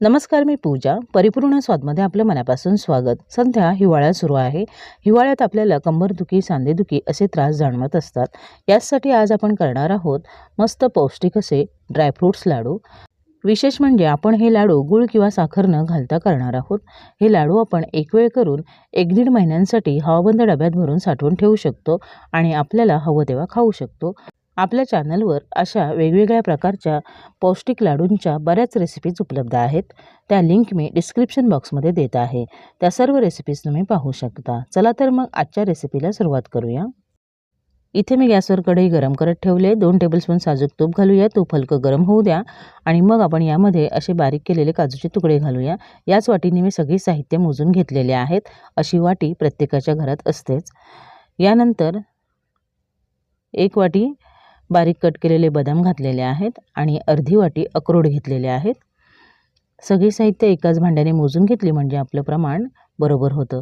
नमस्कार मी पूजा. परिपूर्ण स्वादमध्ये आपलं मनापासून स्वागत. सध्या हिवाळा सुरू आहे. हिवाळ्यात आपल्याला कंबरदुखी सांधेदुखी असे त्रास जाणवत असतात. याचसाठी आज आपण करणार आहोत मस्त पौष्टिक असे ड्रायफ्रूट्स लाडू. विशेष म्हणजे आपण हे लाडू गुळ किंवा साखर न घालता करणार आहोत. हे लाडू आपण एक वेळ करून एक दीड महिन्यांसाठी हवाबंद डब्यात भरून साठवून ठेवू शकतो आणि आपल्याला हवं तेव्हा खाऊ शकतो. आपल्या चॅनलवर अशा वेगवेगळ्या प्रकारच्या पौष्टिक लाडूंच्या बऱ्याच रेसिपीज उपलब्ध आहेत. त्या लिंक मी डिस्क्रिप्शन बॉक्समध्ये देत आहे. त्या सर्व रेसिपीज तुम्ही पाहू शकता. चला तर मग आजच्या रेसिपीला सुरुवात करूया. इथे मी गॅसवर कढई गरम करत ठेवले. दोन टेबलस्पून साजूक तूप घालूया. तूप हलकं गरम होऊ द्या. आणि मग आपण यामध्ये असे बारीक केलेले काजूचे तुकडे घालूया. याच वाटीने मी सगळी साहित्य मोजून घेतलेले आहेत. अशी वाटी प्रत्येकाच्या घरात असतेच. यानंतर एक वाटी बारीक कट केलेले बदाम घातलेले आहेत आणि अर्धी वाटी अक्रोड घेतलेले आहेत. सगळी साहित्य एकाच भांड्याने मोजून घेतली म्हणजे आपलं प्रमाण बरोबर होतं.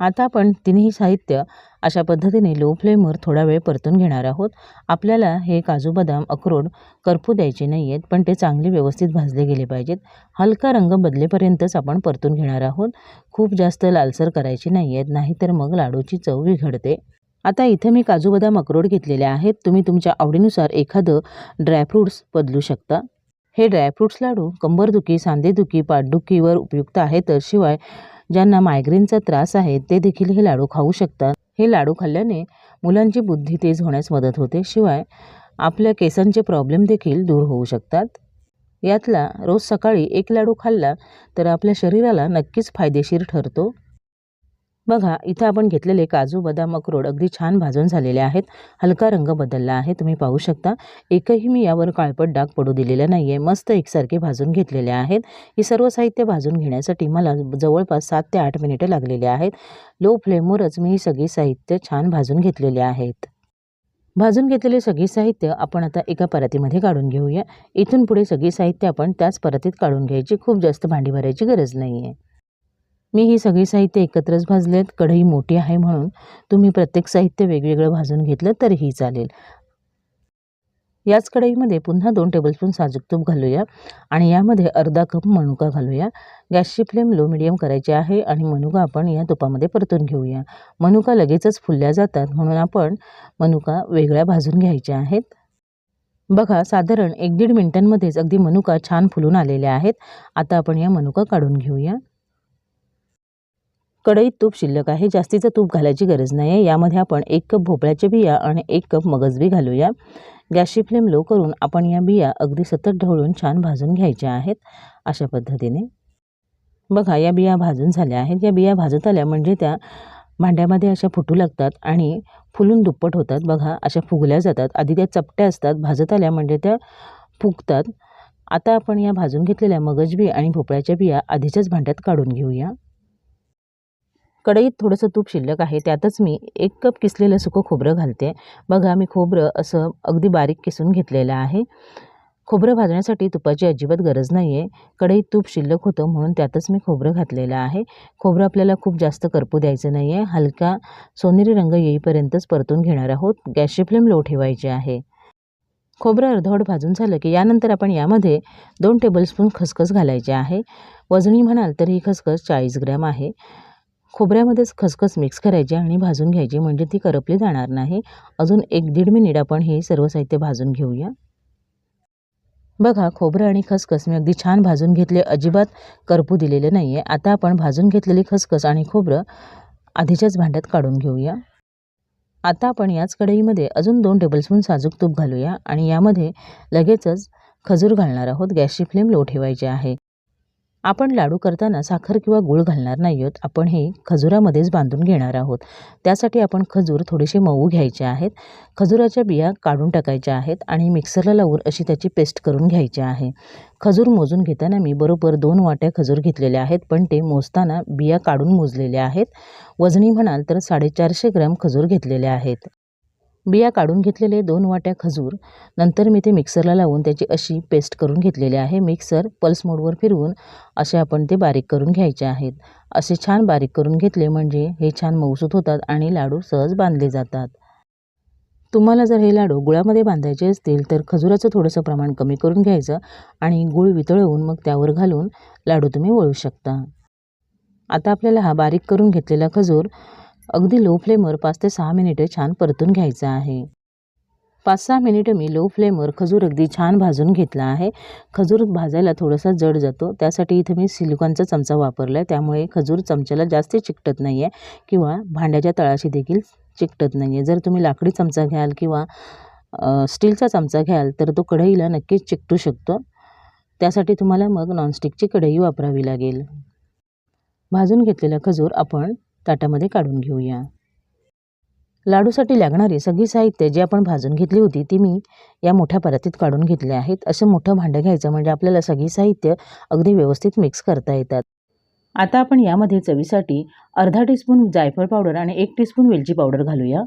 आता आपण तिन्ही साहित्य अशा पद्धतीने लो फ्लेमवर थोडा वेळ परतून घेणार आहोत. आपल्याला हे काजू बदाम अक्रोड करपू द्यायचे नाही आहेत पण ते चांगले व्यवस्थित भाजले गेले पाहिजेत. हलका रंग बदलेपर्यंतच आपण परतून घेणार आहोत. खूप जास्त लालसर करायची नाही आहेत नाहीतर मग लाडूची चव बिघडते. आता इथं मी काजू बदाम अक्रोड घेतलेले आहेत. तुम्ही तुमच्या आवडीनुसार एखादं ड्रायफ्रूट्स बदलू शकता. हे ड्रायफ्रूट्स लाडू कंबरदुखी सांधेदुखी पाठदुखीवर उपयुक्त आहेत. शिवाय ज्यांना मायग्रेनचा त्रास आहे ते देखील हे लाडू खाऊ शकतात. हे लाडू खाल्ल्याने मुलांची बुद्धी तेज होण्यास मदत होते. शिवाय आपल्या केसांचे प्रॉब्लेम देखील दूर होऊ शकतात. यातला रोज सकाळी एक लाडू खाल्ला तर आपल्या शरीराला नक्कीच फायदेशीर ठरतो. बघा इथं आपण घेतलेले काजू बदाम अक्रोड अगदी छान भाजून झालेले आहेत. हलका रंग बदलला आहे तुम्ही पाहू शकता. एकही मी यावर काळपट डाग पडू दिलेला नाही आहे मस्त एकसारखे भाजून घेतलेले आहेत. ही सर्व साहित्य भाजून घेण्यासाठी मला जवळपास सात ते आठ मिनिटं लागलेले आहेत. लो फ्लेमवरच मी ही सगळी साहित्य छान भाजून घेतलेले आहेत. भाजून घेतलेले सगळे साहित्य आपण आता एका परातीमध्ये काढून घेऊया. इथून पुढे सगळी साहित्य आपण त्याच परातीत काढून घ्यायची. खूप जास्त भांडी भरायची गरज नाही आहे मी ही सगळी साहित्य एकत्रच भाजलेत. कढई मोठी आहे म्हणून तुम्ही प्रत्येक साहित्य वेगवेगळं भाजून घेतलं तरीही चालेल. याच कढईमध्ये पुन्हा दोन टेबलस्पून साजूक तूप घालूया आणि यामध्ये अर्धा कप मनुका घालूया. गॅसची फ्लेम लो मिडियम करायची आहे आणि मनुका आपण या तुपामध्ये परतून घेऊया. मनुका लगेचच फुलल्या जातात म्हणून आपण मनुका वेगळ्या भाजून घ्यायच्या आहेत. बघा साधारण एक दीड मिनिटांमध्येच अगदी मनुका छान फुलून आलेल्या आहेत. आता आपण या मनुका काढून घेऊया. कढईत तूप शिल्लक आहे. जास्तीचं तूप घालायची गरज नाही आहे यामध्ये आपण एक कप भोपळ्याच्या बिया आणि एक कप मगजबी घालूया. गॅसची फ्लेम लो करून आपण या बिया अगदी सतत ढवळून छान भाजून घ्यायच्या आहेत. अशा पद्धतीने. बघा या बिया भाजून झाल्या आहेत. या बिया भाजत आल्या म्हणजे त्या भांड्यामध्ये अशा फुटू लागतात आणि फुलून दुप्पट होतात. बघा अशा फुगल्या जातात. आधी त्या चपट्या असतात. भाजत आल्या म्हणजे त्या फुगतात. आता आपण या भाजून घेतलेल्या मगजबी आणि भोपळ्याच्या बिया आधीच्याच भांड्यात काढून घेऊया. कढईत थोडंसं तूप शिल्लक आहे त्यातच मी एक कप किसलेलं सुकं खोबरं घालते. बघा मी खोबरं असं अगदी बारीक किसून घेतलेलं आहे. खोबरं भाजण्यासाठी तुपाची अजिबात गरज नाही आहे कढईत तूप शिल्लक होतं म्हणून त्यातच मी खोबरं घातलेलं आहे. खोबरं आपल्याला खूप जास्त करपू द्यायचं नाही आहे हलका सोनेरी रंग येईपर्यंतच परतून घेणार आहोत. गॅसची फ्लेम लो ठेवायची आहे. खोबरं अर्धवट भाजून झालं की यानंतर आपण यामध्ये दोन टेबलस्पून खसखस घालायचे आहे. वजनी म्हणाल तर ही खसखस चाळीस ग्रॅम आहे. खोबऱ्यामध्येच खसखस मिक्स करायची आणि भाजून घ्यायची म्हणजे ती करपली जाणार नाही. अजून एक दीड मिनिट आपण हे सर्व साहित्य भाजून घेऊया. बघा खोबरं आणि खसखस मी अगदी छान भाजून घेतले अजिबात करपू दिलेले नाही आहे आता आपण भाजून घेतलेली खसखस आणि खोबरं आधीच्याच भांड्यात काढून घेऊया. आता आपण याच कढईमध्ये अजून दोन टेबलस्पून साजूक तूप घालूया आणि यामध्ये लगेचच खजूर घालणार आहोत. गॅसची फ्लेम लो ठेवायची आहे. आपण लाडू करताना साखर किंवा गूळ घालणार नाही आहोत. आपण हे खजुरामध्येच बांधून घेणार आहोत. त्यासाठी आपण खजूर थोडेसे मऊ घ्यायचे आहेत. खजुराच्या बिया काढून टाकायच्या आहेत आणि मिक्सरला लावून अशी त्याची पेस्ट करून घ्यायची आहे. खजूर मोजून घेताना मी बरोबर दोन वाट्या खजूर घेतलेल्या आहेत पण ते मोजताना बिया काढून मोजलेल्या आहेत. वजनी म्हणाल तर साडेचारशे ग्रॅम खजूर घेतलेले आहेत. बिया काढून घेतलेले दोन वाट्या खजूर. नंतर मी ते मिक्सरला लावून त्याची अशी पेस्ट करून घेतलेली आहे. मिक्सर पल्स मोडवर फिरवून असे आपण ते बारीक करून घ्यायचे आहेत. असे छान बारीक करून घेतले म्हणजे हे छान मऊसूत होतात आणि लाडू सहज बांधले जातात. तुम्हाला जर हे लाडू गुळामध्ये बांधायचे असतील तर खजुराचं थोडंसं प्रमाण कमी करून घ्यायचं आणि गूळ वितळवून मग त्यावर घालून लाडू तुम्ही वळू शकता. आता आपल्याला हा बारीक करून घेतलेला खजूर अगदी लो फ्लेमवर पाच ते सहा मिनिटे छान परतून घ्यायचं आहे. पाच सहा मिनिटं मी लो फ्लेमवर खजूर अगदी छान भाजून घेतला आहे. खजूर भाजायला थोडासा जड जातो. त्यासाठी इथे मी सिलिकॉनचा चमचा वापरला आहे त्यामुळे खजूर चमच्याला जास्त चिकटत नाही आहे किंवा भांड्याच्या तळाशी देखील चिकटत नाही आहे जर तुम्ही लाकडी चमचा घ्याल किंवा स्टीलचा चमचा घ्याल तर तो कढईला नक्कीच चिकटू शकतो. त्यासाठी तुम्हाला मग नॉनस्टिकची कढई वापरावी लागेल. भाजून घेतलेला खजूर आपण ताटामध्ये काढून घेऊया. लाडूसाठी लागणारी सगळी साहित्य जी आपण भाजून घेतली होती ती मी या मोठ्या परातीत काढून घेतले आहेत. असं मोठं भांडं घ्यायचं म्हणजे आपल्याला सगळी साहित्य अगदी व्यवस्थित मिक्स करता येतात. आता आपण यामध्ये चवीसाठी अर्धा टीस्पून जायफळ पावडर आणि एक टीस्पून वेलची पावडर घालूया.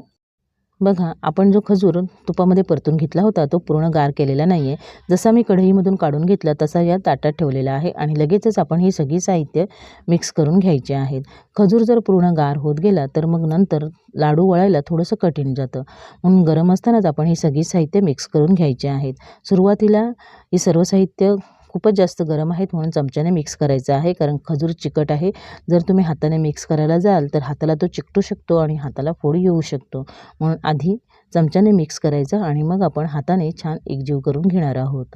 बघा आपण जो खजूर तुपामध्ये परतून घेतला होता तो पूर्ण गार केलेला नाही आहे जसा मी कढईमधून काढून घेतला तसा या ताटात ठेवलेला आहे आणि लगेचच आपण ही सगळी साहित्य मिक्स करून घ्यायची आहेत. खजूर जर पूर्ण गार होत गेला तर मग नंतर लाडू वळायला थोडंसं कठीण जातं. म्हणून गरम असतानाच आपण ही सगळी साहित्य मिक्स करून घ्यायची आहेत. सुरुवातीला ही सर्व साहित्य खूपच जास्त गरम आहेत म्हणून चमच्याने मिक्स करायचं आहे. कारण खजूर चिकट आहे. जर तुम्ही हाताने मिक्स करायला जाल तर हाताला तो चिकटू शकतो आणि हाताला फोड येऊ शकतो. म्हणून आधी चमच्याने मिक्स करायचं आणि मग आपण हाताने छान एकजीव करून घेणार आहोत.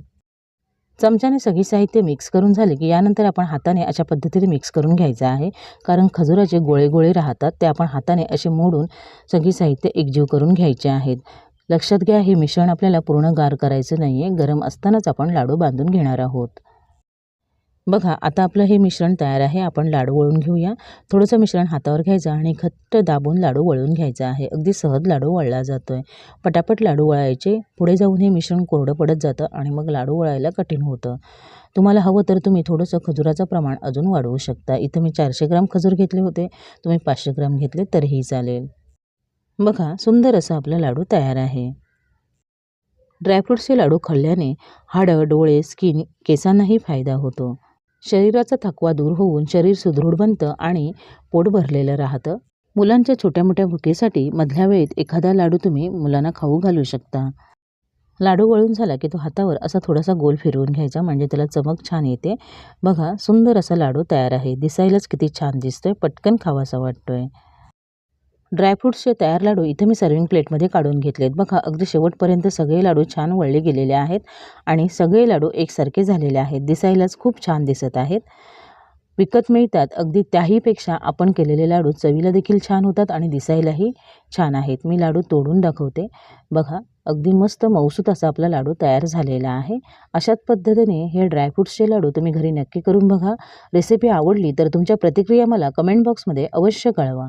चमच्याने सगळी साहित्य मिक्स करून झाले की यानंतर आपण हाताने अशा पद्धतीने मिक्स करून घ्यायचं आहे. कारण खजुराचे गोळे गोळे राहतात ते आपण हाताने असे मोडून सगळी साहित्य एकजीव करून घ्यायचे आहेत. लक्षात घ्या हे मिश्रण आपल्याला पूर्ण गार करायचं नाही आहे गरम असतानाच आपण लाडू बांधून घेणार आहोत. बघा आता आपलं हे मिश्रण तयार आहे. आपण लाडू वळून घेऊया. थोडंसं मिश्रण हातावर घ्यायचं आणि घट्ट दाबून लाडू वळून घ्यायचा आहे. अगदी सहज लाडू वळला जातो आहे पटापट लाडू वळायचे. पुढे जाऊन हे मिश्रण कोरडं पडत जातं आणि मग लाडू वळायला कठीण होतं. तुम्हाला हवं तर तुम्ही थोडंसं खजुराचं प्रमाण अजून वाढवू शकता. इथं मी चारशे ग्राम खजूर घेतले होते. तुम्ही पाचशे ग्राम घेतले तरीही चालेल. बघा सुंदर असा आपला लाडू तयार आहे. ड्रायफ्रूट्सचे लाडू खाल्ल्याने हाडं डोळे स्किन केसांनाही फायदा होतो. शरीराचा थकवा दूर होऊन शरीर सुदृढ बनतं आणि पोट भरलेलं राहतं. मुलांच्या छोट्या मोठ्या भुकेसाठी मधल्या वेळेत एखादा लाडू तुम्ही मुलांना खाऊ घालू शकता. लाडू वळून झाला की तो हातावर असा थोडासा गोल फिरवून घ्यायचा म्हणजे त्याला चमक छान येते. बघा सुंदर असा लाडू तयार आहे. दिसायलाच किती छान दिसतोय पटकन खावासा वाटतोय. ड्रायफ्रूट्सचे तयार लाडू इथं मी सर्विंग प्लेटमध्ये काढून घेतलेत. बघा अगदी शेवटपर्यंत सगळे लाडू छान वळले गेलेले आहेत आणि सगळे लाडू एकसारखे झालेले आहेत. दिसायलाच खूप छान दिसत आहेत. विकत मिळतात. अगदी त्याहीपेक्षा आपण केलेले लाडू चवीला देखील छान होतात आणि दिसायलाही छान आहेत. मी लाडू तोडून दाखवते. बघा अगदी मस्त मऊसूत असा आपला लाडू तयार झालेला आहे. अशाच पद्धतीने हे ड्रायफ्रूट्सचे लाडू तुम्ही घरी नक्की करून बघा. रेसिपी आवडली तर तुमच्या प्रतिक्रिया मला कमेंट बॉक्समध्ये अवश्य कळवा.